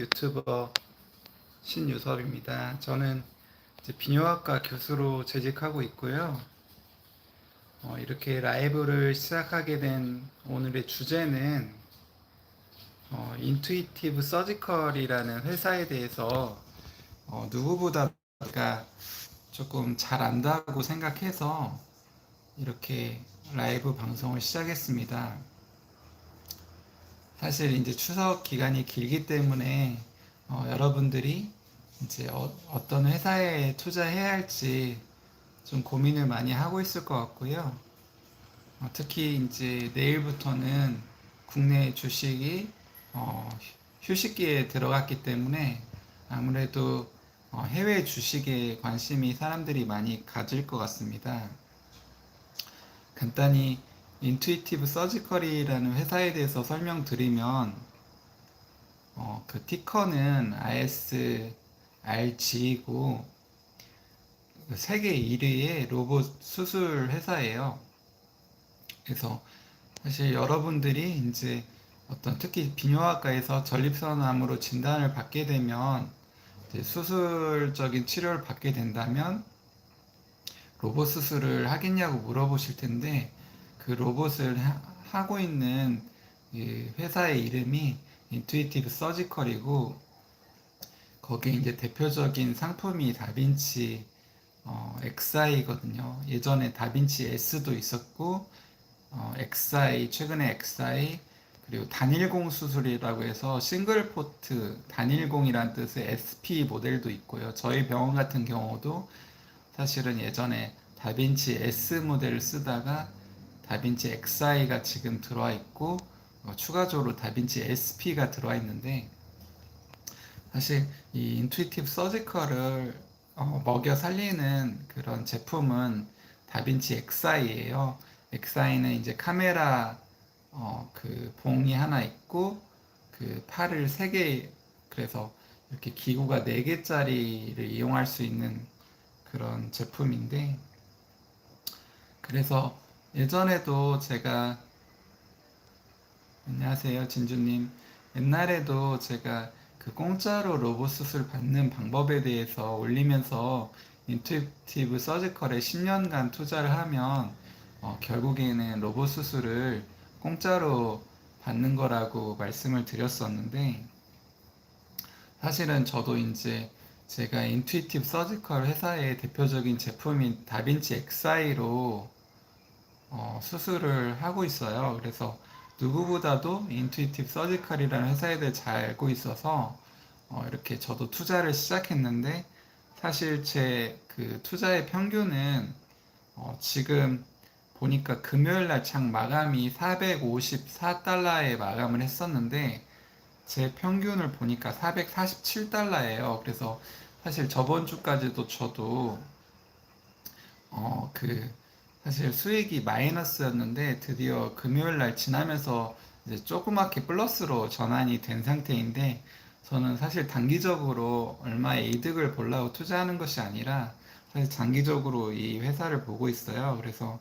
유튜버 신유섭입니다. 저는 비뇨학과 교수로 재직하고 있고요. 어, 이렇게 라이브를 시작하게 된 오늘의 주제는 어, 인투이티브 서지컬이라는 회사에 대해서 어, 누구보다 제가 조금 잘 안다고 생각해서 이렇게 라이브 방송을 시작했습니다. 사실 이제 추석 기간이 길기 때문에 어, 여러분들이 이제 어, 떤 회사에 투자해야 할지 좀 고민을 많이 하고 있을 것 같고요. 어, 특히 이제 내일부터는 국내 주식이 어, 휴식기에 들어갔기 때문에 아무래도 어, 해외 주식에 관심이 사람들이 많이 가질 것 같습니다. 간단히 인투이티브 서지컬이라는 회사에 대해서 설명드리면 어, 그 티커는 ISRG이고 세계 1위의 로봇 수술 회사예요. 그래서 사실 여러분들이 이제 어떤 특히 비뇨학과에서 전립선암으로 진단을 받게 되면 수술적인 치료를 받게 된다면 로봇 수술을 하겠냐고 물어보실 텐데 그 로봇을 하, 고 있는 회사의 이름이 인투이티브 서지컬이고 거기에 이제 대표적인 상품이 다빈치 어, XI거든요. 예전에 다빈치 S도 있었고 어, XI 최근에 XI 그리고 단일공 수술이라고 해서 싱글 포트 단일공이란 뜻의 SP 모델도 있고요. 저희 병원 같은 경우도 사실은 예전에 다빈치 S 모델을 쓰다가 다빈치 XI가 지금 들어와 있고 어, 추가적으로 다빈치 SP가 들어와 있는데 사실 이 인투이티브 서지컬을 어, 먹여 살리는 그런 제품은 다빈치 XI예요. XI는 이제 카메라 어, 그 봉이 하나 있고 그 팔을 세 개 그래서 이렇게 기구가 네 개짜리를 이용할 수 있는 그런 제품인데 그래서 예전에도 제가 안녕하세요 진주님. 옛날에도 제가 그 공짜로 로봇 수술 받는 방법에 대해서 올리면서 인투이티브 서지컬에 10년간 투자를 하면 어, 결국에는 로봇 수술을 공짜로 받는 거라고 말씀을 드렸었는데 사실은 저도 이제 제가 인투이티브 서지컬 회사의 대표적인 제품인 다빈치 XI로 어, 수술을 하고 있어요. 그래서 누구보다도 인투이티브 서지컬이라는 회사에 대해 잘 알고 있어서 어, 이렇게 저도 투자를 시작했는데 사실 제 그 투자의 평균은 어, 지금 보니까 금요일 날 창 마감이 454달러에 마감을 했었는데 제 평균을 보니까 447달러예요. 그래서 사실 저번 주까지도 저도 어 그 사실 수익이 마이너스였는데 드디어 금요일 날 지나면서 이제 조그맣게 플러스로 전환이 된 상태인데 저는 사실 단기적으로 얼마의 이득을 보려고 투자하는 것이 아니라 사실 장기적으로 이 회사를 보고 있어요. 그래서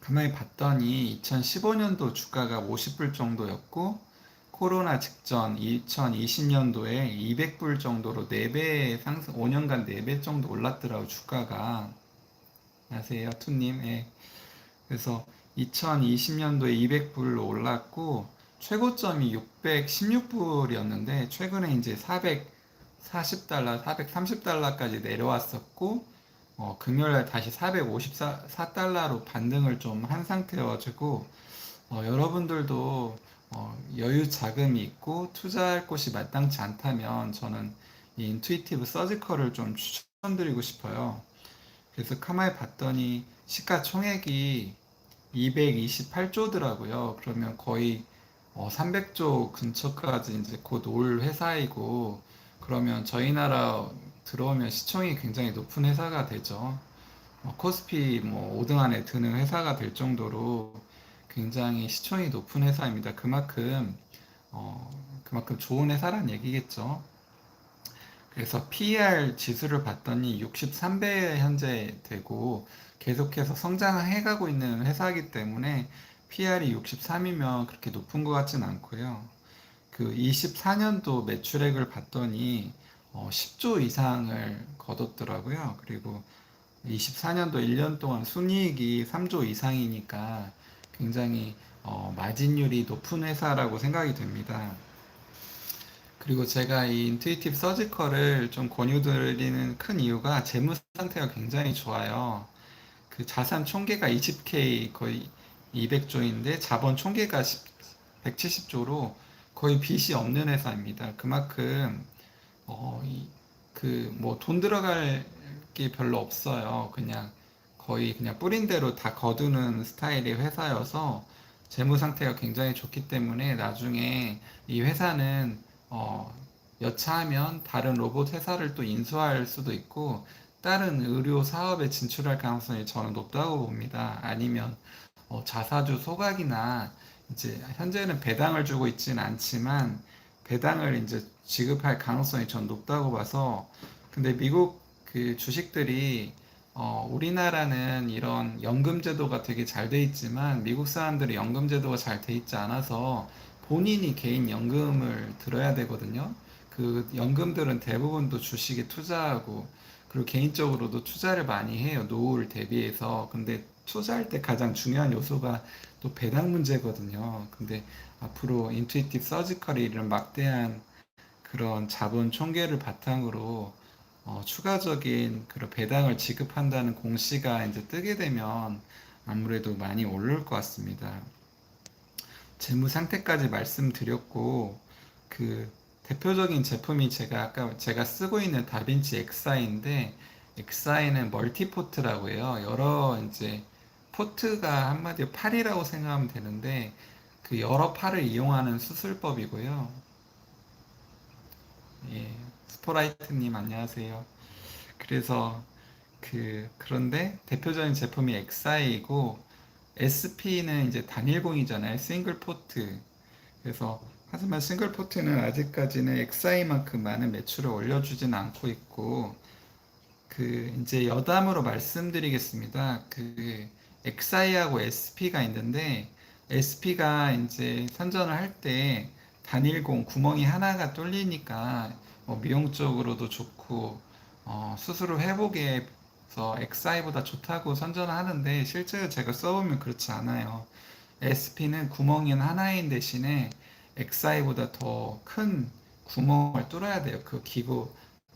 가만히 봤더니 2015년도 주가가 50불 정도였고 코로나 직전 2020년도에 200불 정도로 4배 상승 5년간 4배 정도 올랐더라고 주가가 안녕하세요 투님 예. 그래서 2020년도에 200불로 올랐고 최고점이 616불이었는데 최근에 이제 440달러 430달러까지 내려왔었고 어, 금요일날 다시 454달러로 반등을 좀 한 상태여가지고 어, 여러분들도 어, 여유 자금이 있고 투자할 곳이 마땅치 않다면 저는 이 인투이티브 서지컬을 좀 추천드리고 싶어요. 그래서 카마에 봤더니 시가총액이 228조더라고요. 그러면 거의 어, 300조 근처까지 이제 곧 올 회사이고 그러면 저희 나라 들어오면 시총이 굉장히 높은 회사가 되죠. 어, 코스피 뭐 5등 안에 드는 회사가 될 정도로 굉장히 시총이 높은 회사입니다. 그만큼 어, 그만큼 좋은 회사란 얘기겠죠. 그래서 PER 지수를 봤더니 63배 현재 되고 계속해서 성장해 가고 있는 회사이기 때문에 PR이 63이면 그렇게 높은 것 같진 않고요. 그 24년도 매출액을 봤더니 어, 10조 이상을 거뒀더라고요. 그리고 24년도 1년 동안 순이익이 3조 이상이니까 굉장히 어, 마진율이 높은 회사라고 생각이 됩니다. 그리고 제가 이 인투이티브 서지컬을 좀 권유드리는 큰 이유가 재무 상태가 굉장히 좋아요. 그 자산 총계가 20K 거의 200조인데 자본 총계가 170조로 거의 빚이 없는 회사입니다. 그만큼 어, 그 뭐 돈 들어갈 게 별로 없어요. 그냥 거의 그냥 뿌린 대로 다 거두는 스타일의 회사여서 재무 상태가 굉장히 좋기 때문에 나중에 이 회사는 어, 여차하면 다른 로봇 회사를 또 인수할 수도 있고 다른 의료 사업에 진출할 가능성이 저는 높다고 봅니다. 아니면 어, 자사주 소각이나 이제 현재는 배당을 주고 있지는 않지만 배당을 이제 지급할 가능성이 전 높다고 봐서 근데 미국 그 주식들이 어, 우리나라는 이런 연금 제도가 되게 잘 돼 있지만 미국 사람들이 연금 제도가 잘 돼 있지 않아서 본인이 개인 연금을 들어야 되거든요. 그 연금들은 대부분 도 주식에 투자하고 그리고 개인적으로도 투자를 많이 해요. 노후를 대비해서. 근데 투자할 때 가장 중요한 요소가 또 배당 문제거든요. 근데 앞으로 인투이티브 서지컬이 이런 막대한 그런 자본 총계를 바탕으로 어, 추가적인 그런 배당을 지급한다는 공시가 이제 뜨게 되면 아무래도 많이 오를 것 같습니다. 재무 상태까지 말씀드렸고 그 대표적인 제품이 제가 아까 제가 쓰고 있는 다빈치 엑사인데 엑사이는 멀티포트라고 해요. 여러 이제 포트가 한마디로 팔이라고 생각하면 되는데 그 여러 팔을 이용하는 수술법이고요. 예, 스포라이트님 안녕하세요. 그래서 그 그런데 대표적인 제품이 엑사이고 SP는 이제 단일공이잖아요. 싱글 포트. 그래서 하지만 싱글 포트는 아직까지는 엑사이만큼 많은 매출을 올려주진 않고 있고 그 이제 여담으로 말씀드리겠습니다. 그 엑사이하고 SP가 있는데 SP가 이제 선전을 할 때 단일공 구멍이 하나가 뚫리니까 뭐 미용 적으로도 좋고 어, 수술 후 회복에 서 엑사이보다 좋다고 선전을 하는데 실제로 제가 써보면 그렇지 않아요. SP는 구멍이 하나인 대신에 엑사이보다 더 큰 구멍을 뚫어야 돼요. 그 기구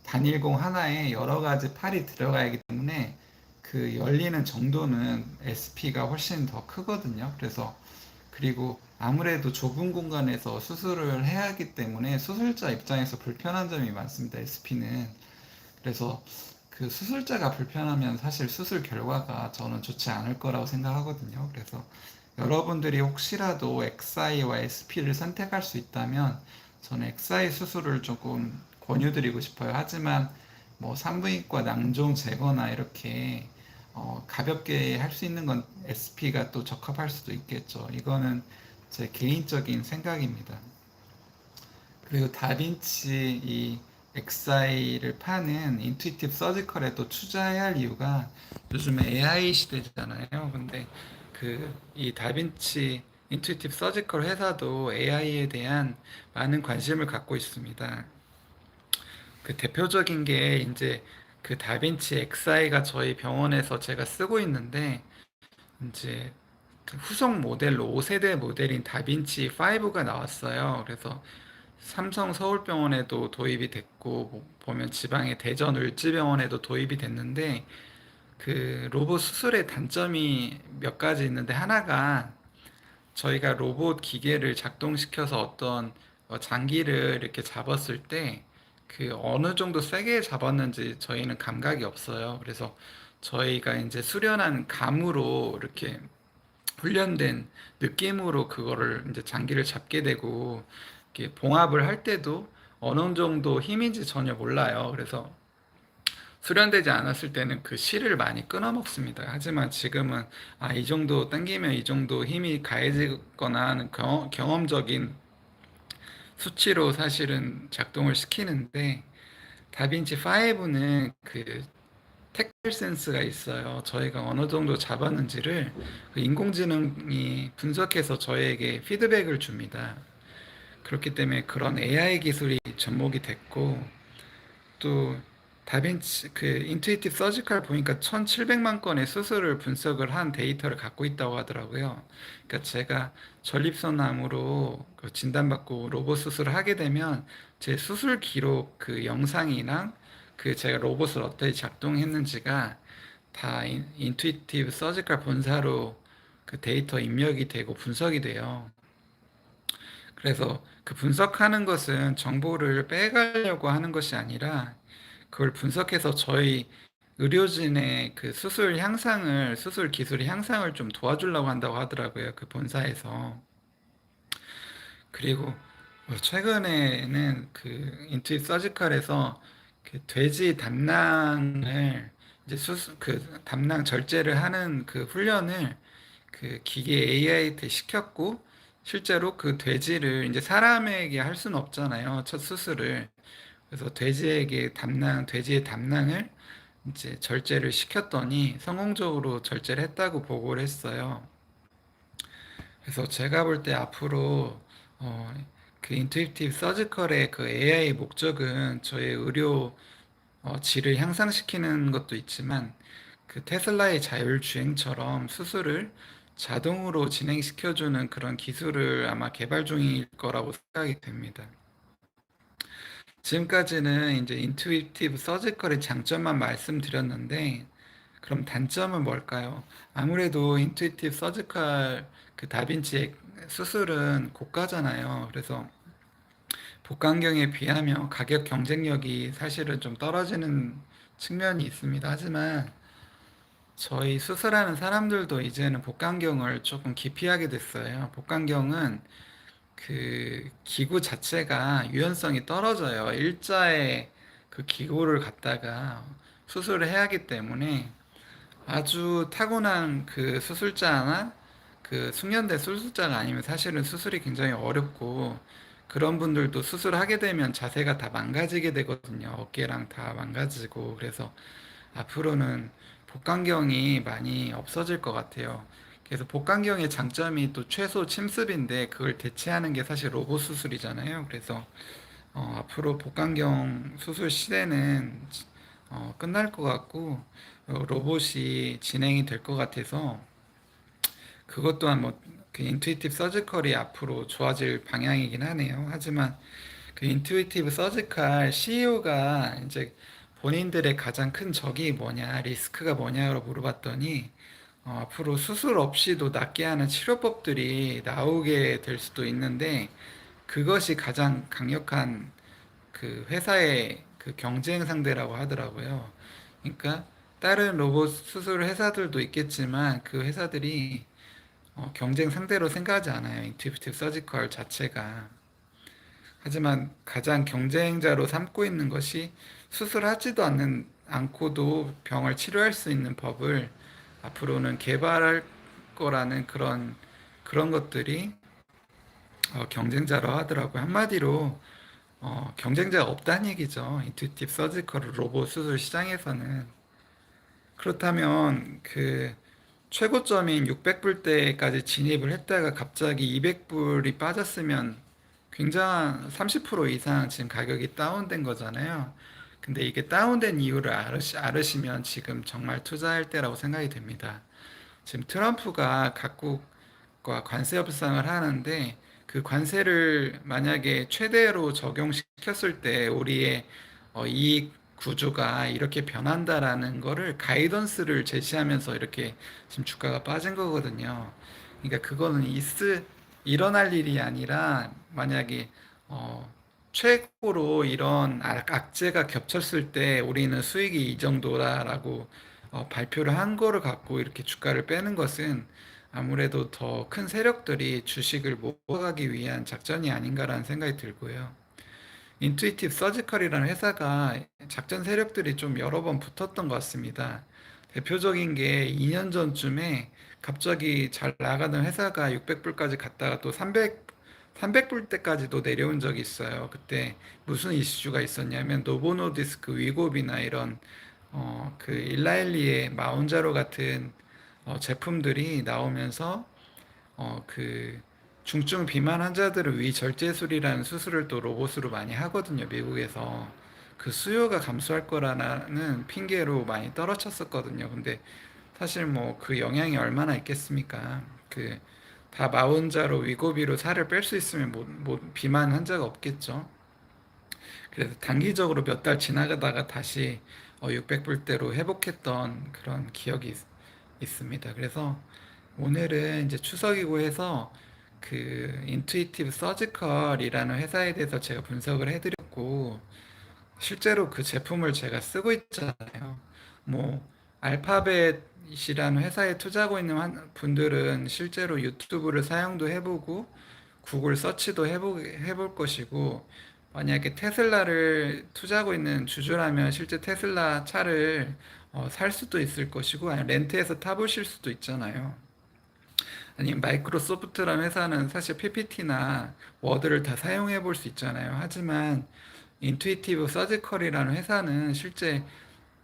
단일공 하나에 여러 가지 팔이 들어가기 때문에 그 열리는 정도는 SP가 훨씬 더 크거든요. 그래서 그리고 아무래도 좁은 공간에서 수술을 해야 하기 때문에 수술자 입장에서 불편한 점이 많습니다. SP는. 그래서 그 수술자가 불편하면 사실 수술 결과가 저는 좋지 않을 거라고 생각하거든요. 그래서 여러분들이 혹시라도 XI와 SP를 선택할 수 있다면 저는 XI 수술을 조금 권유드리고 싶어요. 하지만 뭐 산부인과 낭종 제거나 이렇게 어, 가볍게 할 수 있는 건 SP가 또 적합할 수도 있겠죠. 이거는 제 개인적인 생각입니다. 그리고 다빈치 이 XI를 파는 인투이티브 서지컬에 또 투자해야 할 이유가 요즘에 AI 시대잖아요. 근데 그 이 다빈치 인투이티브 서지컬 회사도 AI에 대한 많은 관심을 갖고 있습니다. 그 대표적인 게 이제 그 다빈치 XI가 저희 병원에서 제가 쓰고 있는데 이제 그 후속 모델로 5세대 모델인 다빈치 5가 나왔어요. 그래서 삼성 서울병원에도 도입이 됐고 뭐 보면 지방의 대전 을지병원에도 도입이 됐는데 그 로봇 수술의 단점이 몇 가지 있는데 하나가 저희가 로봇 기계를 작동시켜서 어떤 어, 장기를 이렇게 잡았을 때 그 어느 정도 세게 잡았는지 저희는 감각이 없어요. 그래서 저희가 이제 수련한 감으로 이렇게 훈련된 느낌으로 그거를 이제 장기를 잡게 되고 봉합을 할 때도 어느 정도 힘인지 전혀 몰라요. 그래서 수련되지 않았을 때는 그 실을 많이 끊어 먹습니다. 하지만 지금은 아, 이 정도 당기면 이 정도 힘이 가해지거나 하는 경험, 경험적인 수치로 사실은 작동을 시키는데 다빈치 5는 그 택배 센스가 있어요. 저희가 어느 정도 잡았는지를 그 인공지능이 분석해서 저에게 피드백을 줍니다. 그렇기 때문에 그런 AI 기술이 접목이 됐고 또 다빈치 그 인투이티브 서지컬 보니까 1,700만 건의 수술을 분석을 한 데이터를 갖고 있다고 하더라고요. 그러니까 제가 전립선암으로 그 진단받고 로봇 수술을 하게 되면 제 수술 기록 그 영상이랑 그 제가 로봇을 어떻게 작동했는지가 다 인, 인투이티브 서지컬 본사로 그 데이터 입력이 되고 분석이 돼요. 그래서 그 분석하는 것은 정보를 빼가려고 하는 것이 아니라 그걸 분석해서 저희 의료진의 그 수술 향상을, 수술 기술의 향상을 좀 도와주려고 한다고 하더라고요. 그 본사에서. 그리고 뭐 최근에는 그 인투이 서지컬에서 그 돼지 담낭을 이제 수술, 그 담낭 절제를 하는 그 훈련을 그 기계 AI한테 시켰고 실제로 그 돼지를 이제 사람에게 할 수는 없잖아요. 첫 수술을. 그래서 돼지에게 담낭, 돼지의 담낭을 이제 절제를 시켰더니 성공적으로 절제를 했다고 보고를 했어요. 그래서 제가 볼 때 앞으로 어, 그 인투이티브 서지컬의 그 AI 목적은 저의 의료 어, 질을 향상시키는 것도 있지만 그 테슬라의 자율주행처럼 수술을 자동으로 진행시켜주는 그런 기술을 아마 개발 중일 거라고 생각이 됩니다. 지금까지는 이제 인투이티브 서지컬의 장점만 말씀드렸는데 그럼 단점은 뭘까요? 아무래도 인투이티브 서지컬 그 다빈치 수술은 고가잖아요. 그래서 복강경에 비하면 가격 경쟁력이 사실은 좀 떨어지는 측면이 있습니다. 하지만 저희 수술하는 사람들도 이제는 복강경을 조금 기피하게 됐어요. 복강경은 그 기구 자체가 유연성이 떨어져요. 일자의 그 기구를 갖다가 수술을 해야 하기 때문에 아주 타고난 그 수술자나 그 숙련된 수술자가 아니면 사실은 수술이 굉장히 어렵고 그런 분들도 수술하게 되면 자세가 다 망가지게 되거든요. 어깨랑 다 망가지고 그래서 앞으로는 복강경이 많이 없어질 것 같아요. 그래서 복강경의 장점이 또 최소 침습인데 그걸 대체하는 게 사실 로봇 수술이잖아요. 그래서 어, 앞으로 복강경 수술 시대는 어, 끝날 것 같고 어, 로봇이 진행이 될 것 같아서 그것 또한 뭐 그 인투이티브 서지컬이 앞으로 좋아질 방향이긴 하네요. 하지만 그 인투이티브 서지컬 CEO가 이제 본인들의 가장 큰 적이 뭐냐, 리스크가 뭐냐로 물어봤더니 어, 앞으로 수술 없이도 낫게 하는 치료법들이 나오게 될 수도 있는데 그것이 가장 강력한 그 회사의 그 경쟁 상대라고 하더라고요. 그러니까 다른 로봇 수술 회사들도 있겠지만 그 회사들이 어, 경쟁 상대로 생각하지 않아요. 인투이티브 서지컬 자체가. 하지만 가장 경쟁자로 삼고 있는 것이 수술하지도 않는 않고도 병을 치료할 수 있는 법을 앞으로는 개발할 거라는 그런 그런 것들이 어, 경쟁자로 하더라고요. 한마디로 어, 경쟁자가 없다는 얘기죠. 인투이티브 서지컬 로봇 수술 시장에서는 그렇다면 그 최고점인 600불대까지 진입을 했다가 갑자기 200불이 빠졌으면 굉장한 30% 이상 지금 가격이 다운된 거잖아요. 근데 이게 다운된 이유를 알으시, 알으시 면 지금 정말 투자할 때라고 생각이 됩니다. 지금 트럼프가 각국과 관세 협상을 하는데 그 관세를 만약에 최대로 적용시켰을 때 우리의 어, 이익 구조가 이렇게 변한다라는 거를 가이던스를 제시하면서 이렇게 지금 주가가 빠진 거거든요. 그러니까 그거는 있을 일어날 일이 아니라 만약에 어, 최고로 이런 악- 악재가 겹쳤을 때 우리는 수익이 이 정도다라고 어, 발표를 한 거를 갖고 이렇게 주가를 빼는 것은 아무래도 더 큰 세력들이 주식을 모아가기 위한 작전이 아닌가라는 생각이 들고요. 인투이티브 서지컬이라는 회사가 작전 세력들이 좀 여러 번 붙었던 것 같습니다. 대표적인 게 2년 전쯤에 갑자기 잘 나가던 회사가 600불까지 갔다가 또 300, 300불 때까지도 내려온 적이 있어요. 그때 무슨 이슈가 있었냐면 노보노디스크 위고비나 이런 어, 그 일라일리의 마운자로 같은 어, 제품들이 나오면서 어, 그 중증 비만 환자들을 위 절제술이라는 수술을 또 로봇으로 많이 하거든요, 미국에서. 그 수요가 감소할 거라는 핑계로 많이 떨어졌었거든요. 근데 사실 뭐 그 영향이 얼마나 있겠습니까? 그 다 마흔자로 위고비로 살을 뺄 수 있으면 뭐, 뭐 비만 환자가 없겠죠. 그래서 단기적으로 몇 달 지나가다가 다시 어, 600불대로 회복했던 그런 기억이 있, 있습니다. 그래서 오늘은 이제 추석이고 해서 그 인투이티브 서지컬이라는 회사에 대해서 제가 분석을 해드렸고 실제로 그 제품을 제가 쓰고 있잖아요. 뭐 알파벳이라는 회사에 투자하고 있는 한- 분들은 실제로 유튜브를 사용도 해보고 구글 서치도 해보, 해볼 것이고 만약에 테슬라를 투자하고 있는 주주라면 실제 테슬라 차를 어, 살 수도 있을 것이고 아니 렌트해서 타보실 수도 있잖아요. 아니 마이크로소프트라는 회사는 사실 PPT나 워드를 다 사용해 볼 수 있잖아요. 하지만 인투이티브 서지컬이라는 회사는 실제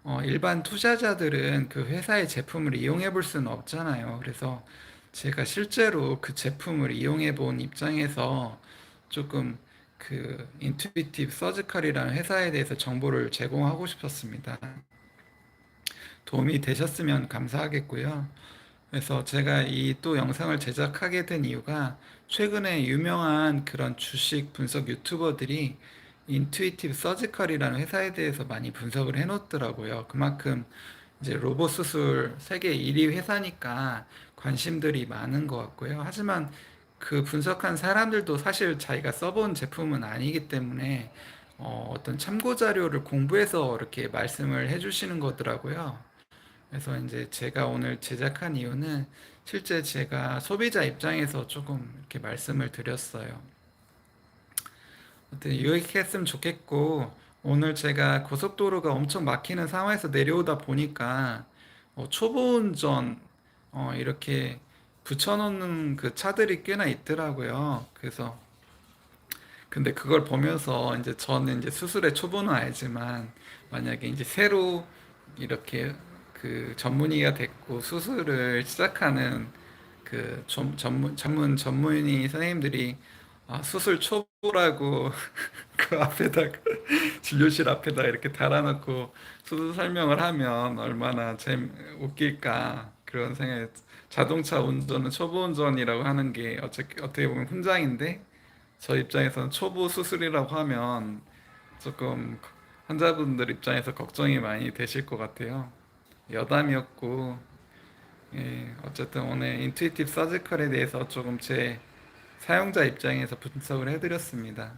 어, 일반 투자자들은 그 회사의 제품을 이용해 볼 수는 없잖아요. 그래서 제가 실제로 그 제품을 이용해 본 입장에서 조금 그 인투이티브 서지컬이라는 회사에 대해서 정보를 제공하고 싶었습니다. 도움이 되셨으면 감사하겠고요. 그래서 제가 이 또 영상을 제작하게 된 이유가 최근에 유명한 그런 주식 분석 유튜버들이 인투이티브 서지컬이라는 회사에 대해서 많이 분석을 해놓더라고요. 그만큼 이제 로봇 수술 세계 1위 회사니까 관심들이 많은 것 같고요. 하지만 그 분석한 사람들도 사실 자기가 써본 제품은 아니기 때문에 어, 어떤 참고 자료를 공부해서 이렇게 말씀을 해주시는 거더라고요. 그래서 이제 제가 오늘 제작한 이유는 실제 제가 소비자 입장에서 조금 이렇게 말씀을 드렸어요. 어떻게 유익했으면 좋겠고 오늘 제가 고속도로가 엄청 막히는 상황에서 내려오다 보니까 어, 초보 운전 어, 이렇게 붙여놓는 그 차들이 꽤나 있더라고요. 그래서 근데 그걸 보면서 이제 저는 이제 수술의 초보는 알지만 만약에 이제 새로 이렇게 그 전문의가 됐고 수술을 시작하는 그 좀- 전문 전문 전문의 선생님들이 아, 수술 초보라고 그 앞에다가 진료실 앞에다 이렇게 달아놓고 수술 설명을 하면 얼마나 재미 웃길까 그런 생각이 자동차 운전은 초보 운전이라고 하는 게 어떻게 어떻게 보면 훈장인데 저 입장에서는 초보 수술이라고 하면 조금 환자분들 입장에서 걱정이 많이 되실 것 같아요. 여담이었고, 예, 어쨌든 오늘 인투이티브 서지컬에 대해서 조금 제 사용자 입장에서 분석을 해드렸습니다.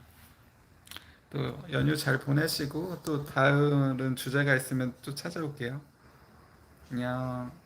또 연휴 잘 보내시고 또 다른 주제가 있으면 또 찾아올게요. 안녕.